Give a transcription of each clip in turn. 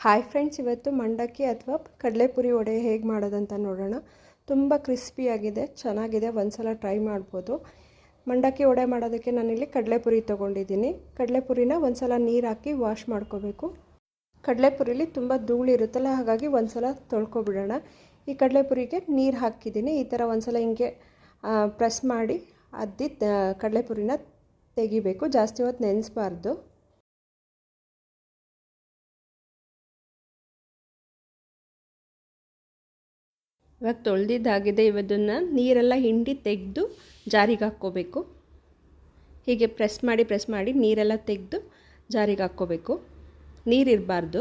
Hi friends ಇವತ್ತು ಮಂಡಕ್ಕಿ ಅಥವಾ ಕಡಲೆಪುರಿ ವಡೆ ಹೇಗೆ ಮಾಡೋದಂತ ನೋಡೋಣ. ತುಂಬ ಕ್ರಿಸ್ಪಿಯಾಗಿದೆ ಚೆನ್ನಾಗಿದೆ, ಒಂದ್ಸಲ ಟ್ರೈ ಮಾಡ್ಬೋದು. ಮಂಡಕ್ಕಿ ವಡೆ ಮಾಡೋದಕ್ಕೆ ನಾನಿಲ್ಲಿ ಕಡಲೆಪುರಿ ತೊಗೊಂಡಿದ್ದೀನಿ. ಕಡಲೆಪುರಿನ ಒಂದ್ಸಲ ನೀರು ಹಾಕಿ ವಾಶ್ ಮಾಡ್ಕೋಬೇಕು. ಕಡಲೆಪುರಿಲಿ ತುಂಬ ಧೂಳು ಇರುತ್ತಲ್ಲ, ಹಾಗಾಗಿ ಒಂದ್ಸಲ ತೊಳ್ಕೊಬಿಡೋಣ. ಈ ಕಡಲೆಪುರಿಗೆ ನೀರು ಹಾಕಿದ್ದೀನಿ. ಈ ಥರ ಒಂದ್ಸಲ ಹಿಂಗೆ ಪ್ರೆಸ್ ಮಾಡಿ ಅದ್ದಿ ಕಡಲೆಪುರಿನ ತೆಗಿಬೇಕು. ಜಾಸ್ತಿ ಹೊತ್ತು ನೆನೆಸ್ಬಾರ್ದು. ಇವಾಗ ತೊಳೆದಿದ್ದಾಗಿದೆ ಇವದನ್ನು ನೀರೆಲ್ಲ ಹಿಂಡಿ ತೆಗೆದು ಜಾರಿಗೆ ಹಾಕ್ಕೋಬೇಕು. ಹೀಗೆ ಪ್ರೆಸ್ ಮಾಡಿ ಪ್ರೆಸ್ ಮಾಡಿ ನೀರೆಲ್ಲ ತೆಗೆದು ಜಾರಿಗೆ ಹಾಕ್ಕೋಬೇಕು. ನೀರಿರಬಾರ್ದು.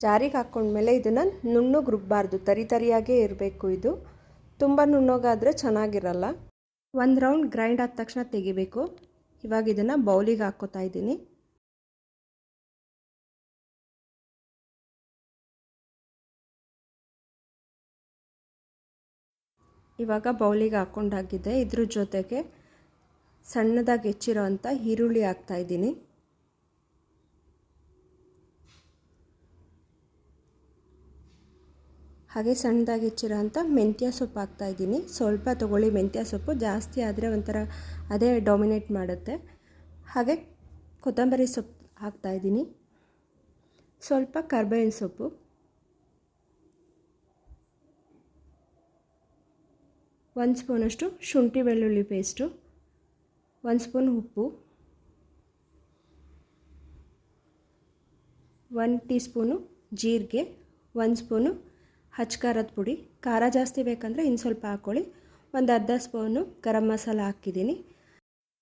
ಜಾರಿಗೆ ಹಾಕ್ಕೊಂಡ್ಮೇಲೆ ಇದನ್ನು ನುಣ್ಣಗೆ ರುಬ್ಬಾರ್ದು ತರಿ ತರಿಯಾಗೇ ಇರಬೇಕು ಇದು. ತುಂಬ ನುಣ್ಣೋಗಾದರೆ ಚೆನ್ನಾಗಿರಲ್ಲ. ಒಂದು ರೌಂಡ್ ಗ್ರೈಂಡ್ ಆದ ತಕ್ಷಣ ತೆಗಿಬೇಕು. ಇವಾಗ ಇದನ್ನು ಬೌಲಿಗೆ ಹಾಕ್ಕೋತಾ ಇದ್ದೀನಿ. ಇವಾಗ ಬೌಲಿಗೆ ಹಾಕ್ಕೊಂಡಾಗಿದೆ ಇದ್ರ ಜೊತೆಗೆ ಸಣ್ಣದಾಗಿ ಹೆಚ್ಚಿರೋ ಅಂಥ ಈರುಳ್ಳಿ ಹಾಕ್ತಾಯಿದ್ದೀನಿ ಹಾಗೆ ಸಣ್ಣದಾಗಿ ಹೆಚ್ಚಿರೋ ಅಂಥ ಮೆಂತ್ಯ ಸೊಪ್ಪು ಹಾಕ್ತಾಯಿದ್ದೀನಿ ಸ್ವಲ್ಪ ತೊಗೊಳ್ಳಿ ಮೆಂತ್ಯ ಸೊಪ್ಪು. ಜಾಸ್ತಿ ಆದರೆ ಒಂಥರ ಅದೇ ಡಾಮಿನೇಟ್ ಮಾಡುತ್ತೆ. ಹಾಗೆ ಕೊತ್ತಂಬರಿ ಸೊಪ್ಪು ಹಾಕ್ತಾಯಿದ್ದೀನಿ ಸ್ವಲ್ಪ ಕರ್ಬೇವಿನ ಸೊಪ್ಪು. ಒಂದು ಸ್ಪೂನಷ್ಟು ಶುಂಠಿ ಬೆಳ್ಳುಳ್ಳಿ ಪೇಸ್ಟು ಒಂದು ಸ್ಪೂನ್ ಉಪ್ಪು. ಒಂದು ಟೀ ಸ್ಪೂನು ಜೀರಿಗೆ ಒಂದು ಸ್ಪೂನು ಹಚ್ಕಾರದ ಪುಡಿ. ಖಾರ ಜಾಸ್ತಿ ಬೇಕಂದರೆ ಇನ್ನು ಸ್ವಲ್ಪ ಹಾಕ್ಕೊಳ್ಳಿ. ಒಂದು ಅರ್ಧ ಸ್ಪೂನು ಗರಂ ಮಸಾಲ ಹಾಕಿದ್ದೀನಿ.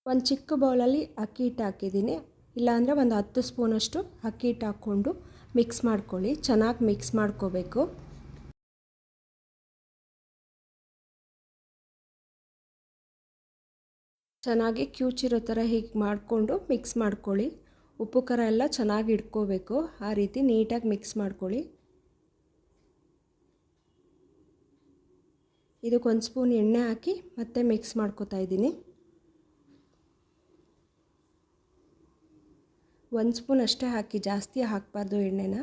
ಒಂದು ಚಿಕ್ಕ ಬೌಲಲ್ಲಿ ಅಕ್ಕಿ ಹಿಟ್ಟು ಹಾಕಿದ್ದೀನಿ. ಇಲ್ಲಾಂದರೆ ಒಂದು ಹತ್ತು ಸ್ಪೂನಷ್ಟು ಅಕ್ಕಿ ಹಿಟ್ಟು ಹಾಕ್ಕೊಂಡು ಮಿಕ್ಸ್ ಮಾಡ್ಕೊಳ್ಳಿ. ಚೆನ್ನಾಗಿ ಮಿಕ್ಸ್ ಮಾಡ್ಕೋಬೇಕು. ಚೆನ್ನಾಗಿ ಕ್ಯೂಚಿರೋ ಥರ ಹೀಗೆ ಮಾಡಿಕೊಂಡು ಮಿಕ್ಸ್ ಮಾಡ್ಕೊಳ್ಳಿ. ಉಪ್ಪು, ಖಾರ ಎಲ್ಲ ಚೆನ್ನಾಗಿ ಇಟ್ಕೋಬೇಕು. ಆ ರೀತಿ ನೀಟಾಗಿ ಮಿಕ್ಸ್ ಮಾಡ್ಕೊಳ್ಳಿ. ಇದಕ್ಕೆ ಒಂದು ಸ್ಪೂನ್ ಎಣ್ಣೆ ಹಾಕಿ ಮತ್ತೆ ಮಿಕ್ಸ್ ಮಾಡ್ಕೋತಾ ಇದ್ದೀನಿ. ಒಂದು ಸ್ಪೂನ್ ಅಷ್ಟೇ ಹಾಕಿ, ಜಾಸ್ತಿ ಹಾಕಬಾರ್ದು ಎಣ್ಣೆನ.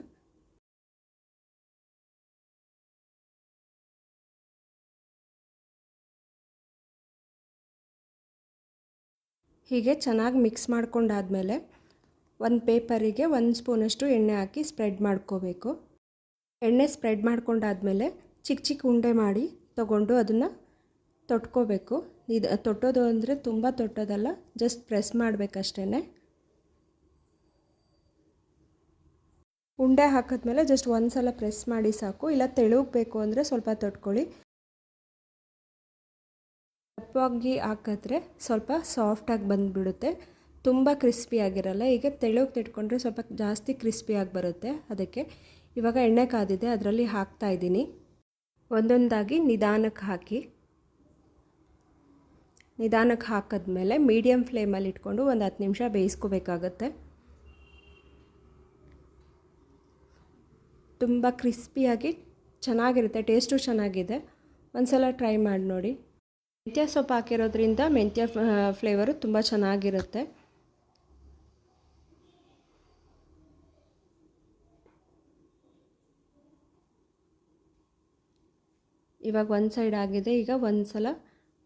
ಹೀಗೆ ಚೆನ್ನಾಗಿ ಮಿಕ್ಸ್ ಮಾಡ್ಕೊಂಡಾದಮೇಲೆ ಒಂದು ಪೇಪರಿಗೆ ಒಂದು ಸ್ಪೂನಷ್ಟು ಎಣ್ಣೆ ಹಾಕಿ ಸ್ಪ್ರೆಡ್ ಮಾಡ್ಕೋಬೇಕು. ಎಣ್ಣೆ ಸ್ಪ್ರೆಡ್ ಮಾಡ್ಕೊಂಡಾದಮೇಲೆ ಚಿಕ್ಕ ಚಿಕ್ಕ ಉಂಡೆ ಮಾಡಿ ತಗೊಂಡು ಅದನ್ನು ತೊಟ್ಕೋಬೇಕು. ಇದು ತೊಟ್ಟೋದು ಅಂದರೆ ತುಂಬ ತೊಟ್ಟೋದಲ್ಲ, ಜಸ್ಟ್ ಪ್ರೆಸ್ ಮಾಡಬೇಕಷ್ಟೇ ಉಂಡೆ ಹಾಕಿದ್ಮೇಲೆ ಜಸ್ಟ್ ಒಂದು ಸಲ ಪ್ರೆಸ್ ಮಾಡಿ ಸಾಕು. ಇಲ್ಲ, ತೆಳುಗಬೇಕು ಅಂದರೆ ಸ್ವಲ್ಪ ತೊಟ್ಕೊಳ್ಳಿ. ದಪ್ಪವಾಗಿ ಹಾಕಿದ್ರೆ ಸ್ವಲ್ಪ ಸಾಫ್ಟಾಗಿ ಬಂದುಬಿಡುತ್ತೆ. ತುಂಬ ಕ್ರಿಸ್ಪಿಯಾಗಿರಲ್ಲ ಈಗ ತೆಳುಗೆ ತಿಟ್ಕೊಂಡ್ರೆ ಸ್ವಲ್ಪ ಜಾಸ್ತಿ ಕ್ರಿಸ್ಪಿಯಾಗಿ ಬರುತ್ತೆ. ಅದಕ್ಕೆ ಇವಾಗ ಎಣ್ಣೆ ಕಾದಿದೆ, ಅದರಲ್ಲಿ ಹಾಕ್ತಾ ಇದ್ದೀನಿ. ಒಂದೊಂದಾಗಿ ನಿಧಾನಕ್ಕೆ ಹಾಕಿ. ನಿಧಾನಕ್ಕೆ ಹಾಕಿದ್ಮೇಲೆ ಮೀಡಿಯಮ್ ಫ್ಲೇಮಲ್ಲಿ ಇಟ್ಕೊಂಡು ಒಂದು ಹತ್ತು ನಿಮಿಷ ಬೇಯಿಸ್ಕೋಬೇಕಾಗತ್ತೆ. ತುಂಬ ಕ್ರಿಸ್ಪಿಯಾಗಿ ಚೆನ್ನಾಗಿರುತ್ತೆ. ಟೇಸ್ಟು ಚೆನ್ನಾಗಿದೆ. ಒಂದು ಸಲ ಟ್ರೈ ಮಾಡಿ ನೋಡಿ. ಮೆಂತ್ಯ ಸೊಪ್ಪು ಹಾಕಿರೋದ್ರಿಂದ ಮೆಂತ್ಯ ಫ್ಲೇವರು ತುಂಬ ಚೆನ್ನಾಗಿರುತ್ತೆ. ಇವಾಗ ಒಂದು ಸೈಡ್ ಆಗಿದೆ. ಈಗ ಒಂದು ಸಲ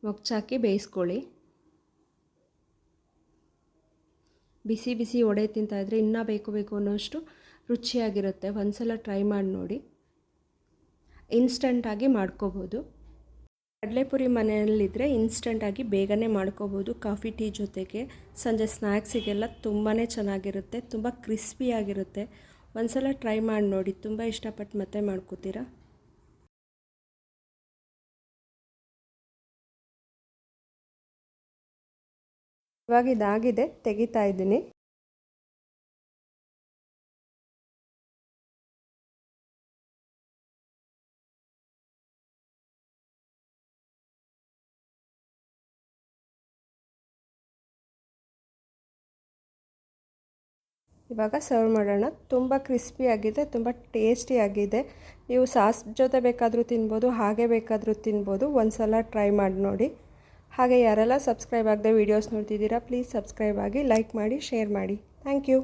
ಮೊಗ್ಚಾಕಿ ಬೇಯಿಸ್ಕೊಳ್ಳಿ. ಬಿಸಿ ಬಿಸಿ ಒಡೆ ತಿಂತಾಯಿದ್ರೆ ಇನ್ನೂ ಬೇಕು ಬೇಕು ಅನ್ನೋಷ್ಟು ರುಚಿಯಾಗಿರುತ್ತೆ. ಒಂದು ಸಲ ಟ್ರೈ ಮಾಡಿ ನೋಡಿ. ಇನ್ಸ್ಟಂಟಾಗಿ ಮಾಡ್ಕೋಬೋದು. ಕಡಲೆಪುರಿ ಮನೆಯಲ್ಲಿದ್ದರೆ ಇನ್ಸ್ಟೆಂಟಾಗಿ ಬೇಗನೆ ಮಾಡ್ಕೋಬೋದು. ಕಾಫಿ, ಟೀ ಜೊತೆಗೆ ಸಂಜೆ ಸ್ನ್ಯಾಕ್ಸಿಗೆಲ್ಲ ತುಂಬಾ ಚೆನ್ನಾಗಿರುತ್ತೆ, ತುಂಬ ಕ್ರಿಸ್ಪಿಯಾಗಿರುತ್ತೆ ಒಂದು ಸಲ ಟ್ರೈ ಮಾಡಿ ನೋಡಿ, ತುಂಬ ಇಷ್ಟಪಟ್ಟು ಮತ್ತೆ ಮಾಡ್ಕೋತೀರಾ? ಇವಾಗ ಇದಾಗಿದೆ, ತೆಗಿತಾ ಇದ್ದೀನಿ. ಇವಾಗ ಸರ್ವ್ ಮಾಡೋಣ. ತುಂಬ ಕ್ರಿಸ್ಪಿಯಾಗಿದೆ ತುಂಬ ಟೇಸ್ಟಿಯಾಗಿದೆ ನೀವು ಸಾಸ್ ಜೊತೆ ಬೇಕಾದರೂ ತಿನ್ಬೋದು, ಹಾಗೆ ಬೇಕಾದರೂ ತಿನ್ಬೋದು. ಒಂದು ಸಲ ಟ್ರೈ ಮಾಡಿ ನೋಡಿ. ಹಾಗೆ ಯಾರೆಲ್ಲ ಸಬ್ಸ್ಕ್ರೈಬ್ ಆಗದೆ ವೀಡಿಯೋಸ್ ನೋಡ್ತಿದ್ದೀರಾ ಪ್ಲೀಸ್ ಸಬ್ಸ್ಕ್ರೈಬ್ ಆಗಿ ಲೈಕ್ ಮಾಡಿ ಶೇರ್ ಮಾಡಿ. Thank you